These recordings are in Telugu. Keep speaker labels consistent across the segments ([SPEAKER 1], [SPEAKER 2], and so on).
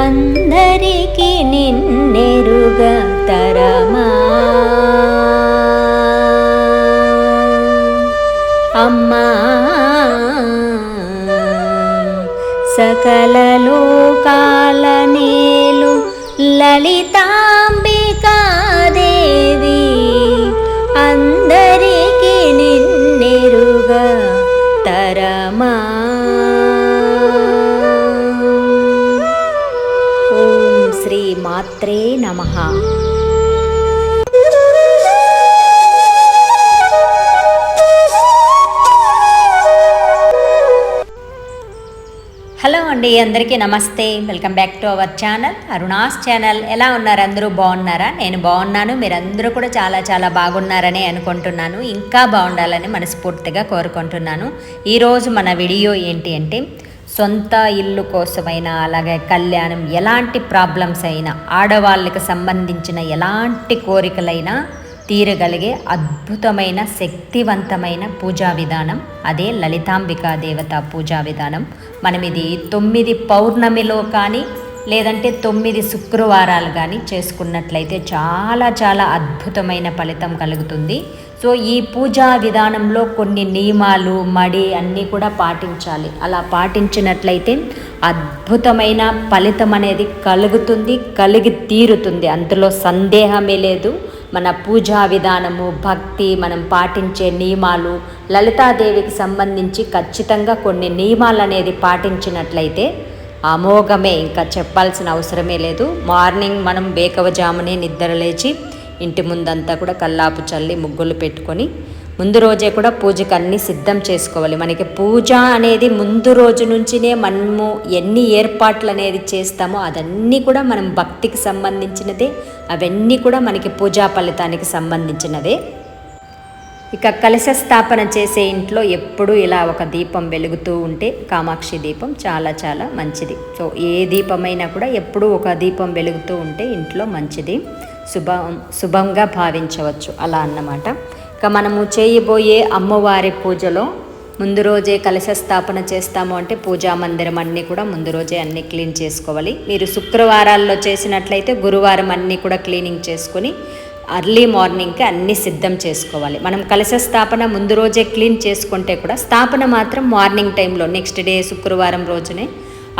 [SPEAKER 1] అందరికీ నిన్నెరుగ తరమా. అమ్మా సకల లోకాల నేలు లలితా అండి అందరికీ నమస్తే. Welcome back to our channel Aruna's channel ఎలా ఉన్నారు? అందరూ బాగున్నారా? నేను బాగున్నాను. మీరందరూ కూడా చాలా చాలా బాగున్నారని అనుకుంటున్నాను. ఇంకా బాగుండాలని మనస్ఫూర్తిగా కోరుకుంటున్నాను. ఈరోజు మన వీడియో ఏంటి అంటే సొంత ఇల్లు కోసమైనా అలాగే కళ్యాణం ఎలాంటి ప్రాబ్లమ్స్ అయినా ఆడవాళ్ళకి సంబంధించిన ఎలాంటి కోరికలైనా తీరగలిగే అద్భుతమైన శక్తివంతమైన పూజా విధానం. అదే లలితాంబికా దేవత పూజా విధానం. మనం ఇది తొమ్మిది పౌర్ణమిలో కానీ లేదంటే తొమ్మిది శుక్రవారాలు కానీ చేసుకున్నట్లయితే చాలా చాలా అద్భుతమైన ఫలితం కలుగుతుంది. సో ఈ పూజా విధానంలో కొన్ని నియమాలు మడి అన్నీ కూడా పాటించాలి. అలా పాటించినట్లయితే అద్భుతమైన ఫలితం అనేది కలుగుతుంది కలిగి తీరుతుంది. అందులో సందేహమే లేదు. మన పూజా విధానము భక్తి మనం పాటించే నియమాలు లలితాదేవికి సంబంధించి ఖచ్చితంగా కొన్ని నియమాలు అనేది పాటించినట్లయితే అమోఘమే. ఇంకా చెప్పాల్సిన అవసరమే లేదు. మార్నింగ్ మనం బేకవజామునే నిద్ర లేచి ఇంటి ముందంతా కూడా కల్లాపు చల్లి ముగ్గులు పెట్టుకొని ముందు రోజే కూడా పూజకు అన్నీ సిద్ధం చేసుకోవాలి. మనకి పూజ అనేది ముందు రోజు నుంచినే మనము ఎన్ని ఏర్పాట్లు అనేది చేస్తామో అదన్నీ కూడా మనం భక్తికి సంబంధించినదే. అవన్నీ కూడా మనకి పూజా ఫలితానికి సంబంధించినవే ఇక కలశ స్థాపన చేసే ఇంట్లో ఎప్పుడూ ఇలా ఒక దీపం వెలుగుతూ ఉంటే కామాక్షి దీపం చాలా చాలా మంచిది. సో ఏ దీపమైనా కూడా ఎప్పుడూ ఒక దీపం వెలుగుతూ ఉంటే ఇంట్లో మంచిది. శుభం శుభంగా భావించవచ్చు. అలా అన్నమాట. ఇక మనము చేయబోయే అమ్మవారి పూజలో ముందు రోజే కలశ స్థాపన చేస్తాము అంటే పూజా మందిరం అన్నీ కూడా ముందు రోజే అన్నీ క్లీన్ చేసుకోవాలి. మీరు శుక్రవారాల్లో చేసినట్లయితే గురువారం అన్నీ కూడా క్లీనింగ్ చేసుకొని అర్లీ మార్నింగ్కి అన్నీ సిద్ధం చేసుకోవాలి. మనం కలశ స్థాపన ముందు రోజే క్లీన్ చేసుకుంటే కూడా స్థాపన మాత్రం మార్నింగ్ టైంలో నెక్స్ట్ డే శుక్రవారం రోజునే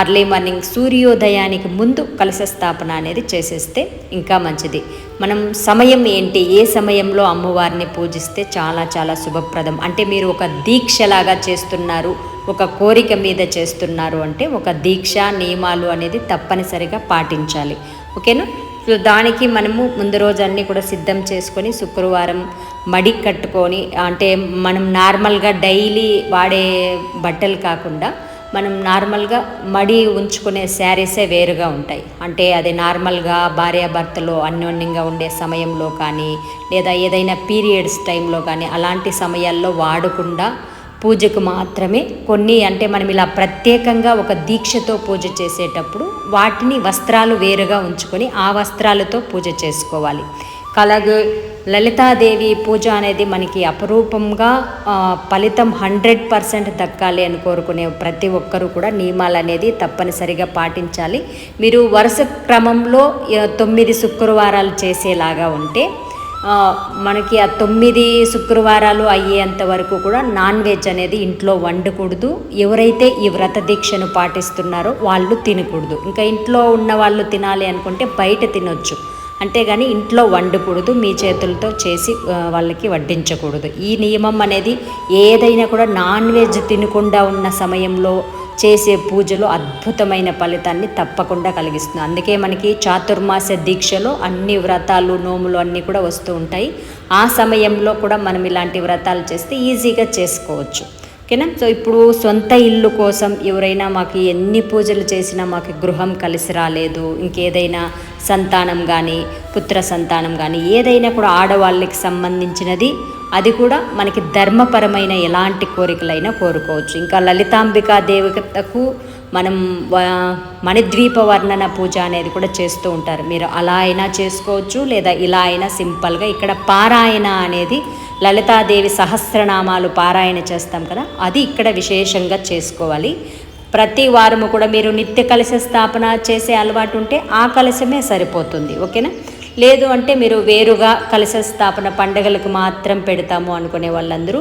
[SPEAKER 1] అర్లీ మార్నింగ్ సూర్యోదయానికి ముందు కలశ స్థాపన అనేది చేసేస్తే ఇంకా మంచిది. మనం సమయం ఏంటి? ఏ సమయంలో అమ్మవారిని పూజిస్తే చాలా చాలా శుభప్రదం. అంటే మీరు ఒక దీక్షలాగా చేస్తున్నారు ఒక కోరిక మీద చేస్తున్నారు అంటే ఒక దీక్ష నియమాలు అనేది తప్పనిసరిగా పాటించాలి. ఓకేనా? సో దానికి మనము ముందు రోజు అన్నీ కూడా సిద్ధం చేసుకొని శుక్రవారం మడి కట్టుకొని అంటే మనం నార్మల్గా డైలీ వాడే బట్టలు కాకుండా మనం నార్మల్గా మడి ఉంచుకునే శారీసే వేరుగా ఉంటాయి. అంటే అది నార్మల్గా భార్యాభర్తలు అన్యోన్యంగా ఉండే సమయంలో కానీ లేదా ఏదైనా పీరియడ్స్ టైంలో కానీ అలాంటి సమయాల్లో వాడకుండా పూజకు మాత్రమే కొన్ని అంటే మనం ఇలా ప్రత్యేకంగా ఒక దీక్షతో పూజ చేసేటప్పుడు వాటిని వస్త్రాలు వేరుగా ఉంచుకొని ఆ వస్త్రాలతో పూజ చేసుకోవాలి. అలాగే లలితాదేవి పూజ అనేది మనకి అపరూపంగా ఫలితం హండ్రెడ్ పర్సెంట్ దక్కాలి అని కోరుకునే ప్రతి ఒక్కరూ కూడా నియమాలు అనేది తప్పనిసరిగా పాటించాలి. మీరు వరుస క్రమంలో తొమ్మిది శుక్రవారాలు చేసేలాగా ఉంటే మనకి ఆ తొమ్మిది శుక్రవారాలు అయ్యేంత వరకు కూడా నాన్ వెజ్ అనేది ఇంట్లో వండకూడదు. ఎవరైతే ఈ వ్రత దీక్షను పాటిస్తున్నారో వాళ్ళు తినకూడదు. ఇంకా ఇంట్లో ఉన్న వాళ్ళు తినాలి అనుకుంటే బయట తినొచ్చు. అంతేగాని ఇంట్లో వండకూడదు మీ చేతులతో చేసి వాళ్ళకి వడ్డించకూడదు. ఈ నియమం అనేది ఏదైనా కూడా నాన్ వెజ్ తినకుండా ఉన్న సమయంలో చేసే పూజలు అద్భుతమైన ఫలితాన్ని తప్పకుండా కలిగిస్తుంది. అందుకే మనకి చాతుర్మాస దీక్షలో అన్ని వ్రతాలు నోములు అన్నీ కూడా వస్తూ ఉంటాయి. ఆ సమయంలో కూడా మనం ఇలాంటి వ్రతాలు చేస్తే ఈజీగా చేసుకోవచ్చు. ఓకేనా? సో ఇప్పుడు సొంత ఇల్లు కోసం ఎవరైనా మాకు ఎన్ని పూజలు చేసినా మాకు గృహం కలిసి రాలేదు. ఇంకేదైనా సంతానం కానీ పుత్ర సంతానం కానీ ఏదైనా కూడా ఆడవాళ్ళకి సంబంధించినది అది కూడా మనకి ధర్మపరమైన ఎలాంటి కోరికలైనా కోరుకోవచ్చు. ఇంకా లలితాంబికా దేవతకు మనం మణిద్వీప వర్ణన పూజ అనేది కూడా చేస్తూ ఉంటారు. మీరు అలా అయినా చేసుకోవచ్చు లేదా ఇలా అయినా సింపుల్గా ఇక్కడ పారాయణ అనేది లలితాదేవి సహస్రనామాలు పారాయణ చేస్తాం కదా అది ఇక్కడ విశేషంగా చేసుకోవాలి. ప్రతి వారము కూడా మీరు నిత్య కలశ స్థాపన చేసే అలవాటు ఉంటే ఆ కలశమే సరిపోతుంది ఓకేనా? లేదు అంటే మీరు వేరుగా కలశ స్థాపన పండగలకు మాత్రం పెడతాము అనుకునే వాళ్ళందరూ.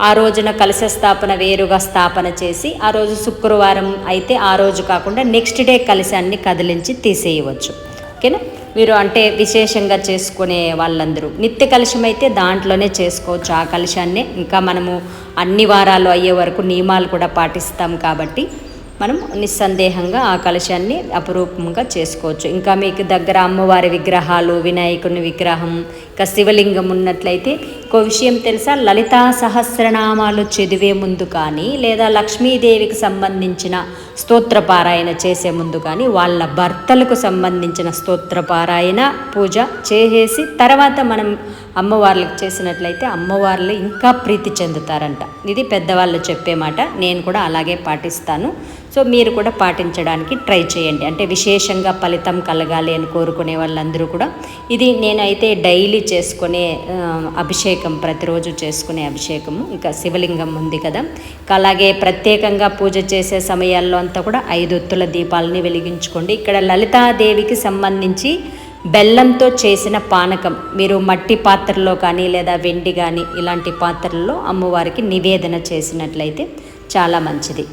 [SPEAKER 1] ఆ రోజున కలశ స్థాపన వేరుగా స్థాపన చేసి ఆ రోజు శుక్రవారం అయితే ఆ రోజు కాకుండా నెక్స్ట్ డే కలశాన్ని కదిలించి తీసేయవచ్చు. ఓకేనా? మీరు అంటే విశేషంగా చేసుకునే వాళ్ళందరూ. నిత్య కలుషం అయితే దాంట్లోనే చేసుకోవచ్చు. ఆ కలుషాన్ని ఇంకా మనము అన్ని వారాలు అయ్యే వరకు నియమాలు కూడా పాటిస్తాం కాబట్టి మనం నిస్సందేహంగా ఆ కలశాన్ని అపురూపంగా చేసుకోవచ్చు. ఇంకా మీకు దగ్గర అమ్మవారి విగ్రహాలు వినాయకుని విగ్రహం ఇంకా శివలింగం ఉన్నట్లయితే ఇంకో విషయం తెలుసా? లలితా సహస్రనామాలు చదివే ముందు కానీ లేదా లక్ష్మీదేవికి సంబంధించిన స్తోత్రపారాయణ చేసే ముందు కానీ వాళ్ళ భర్తలకు సంబంధించిన స్తోత్రపారాయణ పూజ చేసేసి తర్వాత మనం అమ్మవార్లకు చేసినట్లయితే అమ్మవార్లు ఇంకా ప్రీతి చెందుతారంట. ఇది పెద్దవాళ్ళు చెప్పే మాట. నేను కూడా అలాగే పాటిస్తాను. సో మీరు కూడా పాటించడానికి ట్రై చేయండి. అంటే విశేషంగా ఫలితం కలగాలి అని కోరుకునే వాళ్ళందరూ కూడా. ఇది నేనైతే డైలీ చేసుకునే అభిషేకం ప్రతిరోజు చేసుకునే అభిషేకము. ఇంకా శివలింగం ఉంది కదా. ఇంకా అలాగే ప్రత్యేకంగా పూజ చేసే సమయాల్లో అంతా కూడా ఐదు ఒత్తుల దీపాలని వెలిగించుకోండి. ఇక్కడ లలితాదేవికి సంబంధించి బెల్లంతో చేసిన పానకం. మీరు మట్టి పాత్రలో కానీ లేదా వెండి కానీ ఇలాంటి పాత్రల్లో అమ్మవారికి నివేదన చేసినట్లయితే చాలా మంచిది.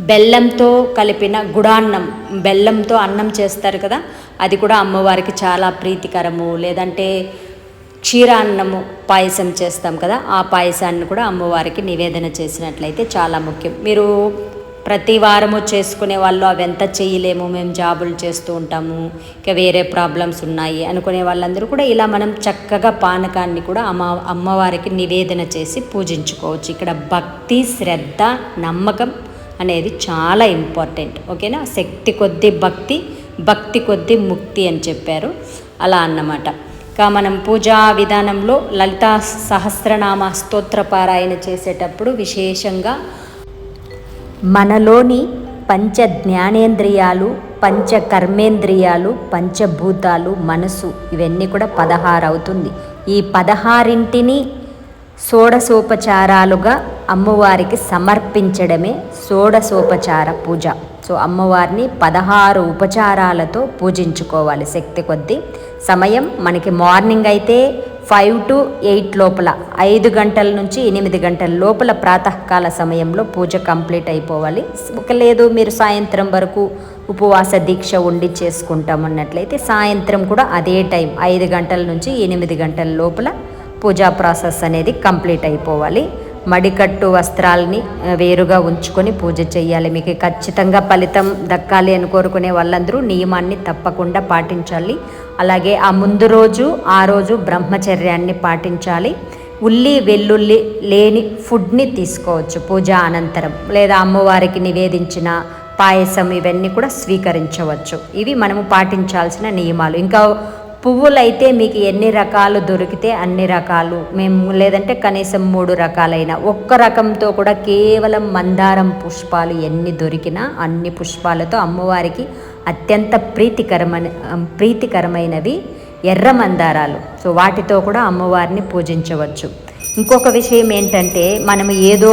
[SPEAKER 1] బెల్లంతో కలిపిన గుడాన్నం బెల్లంతో అన్నం చేస్తారు కదా అది కూడా అమ్మవారికి చాలా ప్రీతికరము. లేదంటే క్షీరాన్నము పాయసం చేస్తాం కదా ఆ పాయసాన్ని కూడా అమ్మవారికి నివేదన చేసినట్లయితే చాలా ముఖ్యం. మీరు ప్రతి వారము చేసుకునే వాళ్ళు అవి ఎంత చేయలేము మేము జాబులు చేస్తూ ఉంటాము ఇంకా వేరే ప్రాబ్లమ్స్ ఉన్నాయి అనుకునే వాళ్ళందరూ కూడా ఇలా మనం చక్కగా పానకాన్ని కూడా అమ్మ అమ్మవారికి నివేదన చేసి పూజించుకోవచ్చు. ఇక్కడ భక్తి శ్రద్ధ నమ్మకం అనేది చాలా ఇంపార్టెంట్. ఓకేనా? శక్తి కొద్ది భక్తి భక్తి కొద్ది ముక్తి అని చెప్పారు. అలా అన్నమాట. ఇంకా మనం పూజా విధానంలో లలితా సహస్రనామ స్తోత్ర పారాయణ చేసేటప్పుడు విశేషంగా మనలోని పంచ జ్ఞానేంద్రియాలు పంచ కర్మేంద్రియాలు పంచభూతాలు మనసు ఇవన్నీ కూడా పదహారు అవుతుంది ఈ పదహారింటిని షోడసోపచారాలుగా అమ్మవారికి సమర్పించడమే షోడసోపచార పూజ. సో అమ్మవారిని పదహారు ఉపచారాలతో పూజించుకోవాలి శక్తి కొద్దీ. సమయం మనకి మార్నింగ్ అయితే ఫైవ్ టు ఎయిట్ లోపల ఐదు గంటల నుంచి ఎనిమిది గంటల లోపల ప్రాతకాల సమయంలో పూజ కంప్లీట్ అయిపోవాలి. ఒక లేదు మీరు సాయంత్రం వరకు ఉపవాస దీక్ష ఉండి చేసుకుంటామన్నట్లయితే సాయంత్రం కూడా అదే టైం ఐదు గంటల నుంచి ఎనిమిది గంటల లోపల పూజా ప్రాసెస్ అనేది కంప్లీట్ అయిపోవాలి. మడికట్టు వస్త్రాలని వేరుగా ఉంచుకొని పూజ చేయాలి మీకు ఖచ్చితంగా ఫలితం దక్కాలి అని కోరుకునే వాళ్ళందరూ నియమాన్ని తప్పకుండా పాటించాలి. అలాగే ఆ ముందు రోజు ఆ రోజు బ్రహ్మచర్యాన్ని పాటించాలి. ఉల్లి వెల్లుల్లి లేని ఫుడ్ని తీసుకోవచ్చు పూజ అనంతరం. లేదా అమ్మవారికి నివేదించిన పాయసం ఇవన్నీ కూడా స్వీకరించవచ్చు. ఇవి మనము పాటించాల్సిన నియమాలు. ఇంకా పువ్వులైతే మీకు ఎన్ని రకాలు దొరికితే అన్ని రకాలు. మేము లేదంటే కనీసం మూడు రకాలైన. ఒక్క రకంతో కూడా కేవలం మందారం పుష్పాలు ఎన్ని దొరికినా అన్ని పుష్పాలతో అమ్మవారికి అత్యంత ప్రీతికరమైన ప్రీతికరమైనవి ఎర్ర మందారాలు. సో వాటితో కూడా అమ్మవారిని పూజించవచ్చు. ఇంకొక విషయం ఏంటంటే మనం ఏదో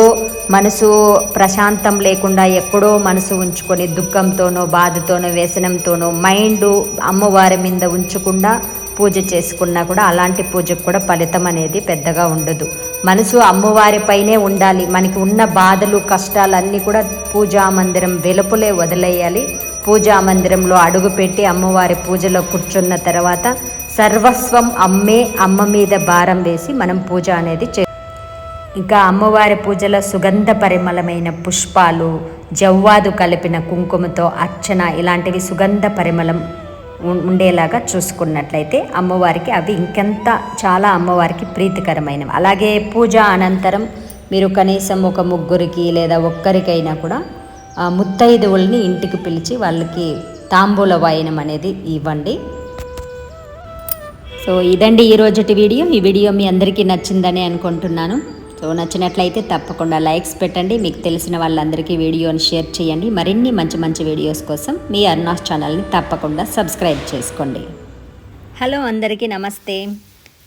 [SPEAKER 1] మనసు ప్రశాంతం లేకుండా ఎక్కడో మనసు ఉంచుకొని దుఃఖంతోనో బాధతోనో వ్యసనంతోనో మైండ్ అమ్మవారి మీద ఉంచకుండా పూజ చేసుకున్నా కూడా అలాంటి పూజకు కూడా ఫలితం అనేది పెద్దగా ఉండదు. మనసు అమ్మవారిపైనే ఉండాలి. మనకి ఉన్న బాధలు కష్టాలన్నీ కూడా పూజా మందిరం వెలుపులే వదిలేయాలి. పూజా మందిరంలో అడుగుపెట్టి అమ్మవారి పూజలో కూర్చున్న తర్వాత సర్వస్వం అమ్మే అమ్మ మీద భారం వేసి మనం పూజ అనేది చే ఇంకా అమ్మవారి పూజలో సుగంధ పరిమళమైన పుష్పాలు జవ్వాదు కలిపిన కుంకుమతో అర్చన ఇలాంటివి సుగంధ పరిమళం ఉండేలాగా చూసుకున్నట్లయితే అమ్మవారికి అవి ఇంకెంత చాలా అమ్మవారికి ప్రీతికరమైనవి. అలాగే పూజ అనంతరం మీరు కనీసం ఒక ముగ్గురికి లేదా ఒక్కరికైనా కూడా ముత్తైదువుల్ని ఇంటికి పిలిచి వాళ్ళకి తాంబూల వాయనం అనేది ఇవ్వండి. సో ఇదండి ఈ రోజుటి వీడియో. ఈ వీడియో మీ అందరికీ నచ్చిందని అనుకుంటున్నాను. సో నచ్చినట్లయితే తప్పకుండా లైక్స్ పెట్టండి. మీకు తెలిసిన వాళ్ళందరికీ వీడియోని షేర్ చేయండి. మరిన్ని మంచి మంచి వీడియోస్ కోసం మీ అర్నాస్ ఛానల్ని తప్పకుండా సబ్స్క్రైబ్ చేసుకోండి. హలో అందరికీ నమస్తే.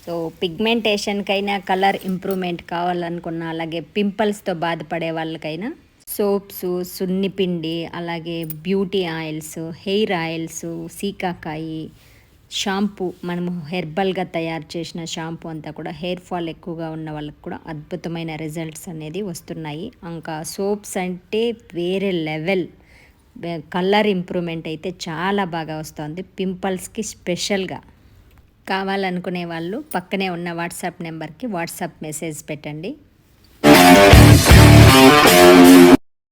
[SPEAKER 1] సో పిగ్మెంటేషన్కైనా కలర్ ఇంప్రూవ్మెంట్ కావాలనుకున్న అలాగే పింపుల్స్తో బాధపడే వాళ్ళకైనా సోప్స్ సున్నిపిండి అలాగే beauty oils hair oils shikakai shampoo మనము హెర్బల్గా తయారు చేసిన షాంపూ అంతా కూడా హెయిర్ ఫాల్ ఎక్కువగా ఉన్న వాళ్ళకి కూడా అద్భుతమైన రిజల్ట్స్ అనేది వస్తున్నాయి. ఇంకా సోప్స్ అంటే వేరే లెవెల్. కలర్ ఇంప్రూవ్మెంట్ అయితే చాలా బాగా వస్తుంది. పింపుల్స్కి స్పెషల్గా. కావాలనుకునే వాళ్ళు పక్కనే ఉన్న వాట్సాప్ నెంబర్కి వాట్సాప్ మెసేజ్ పెట్టండి.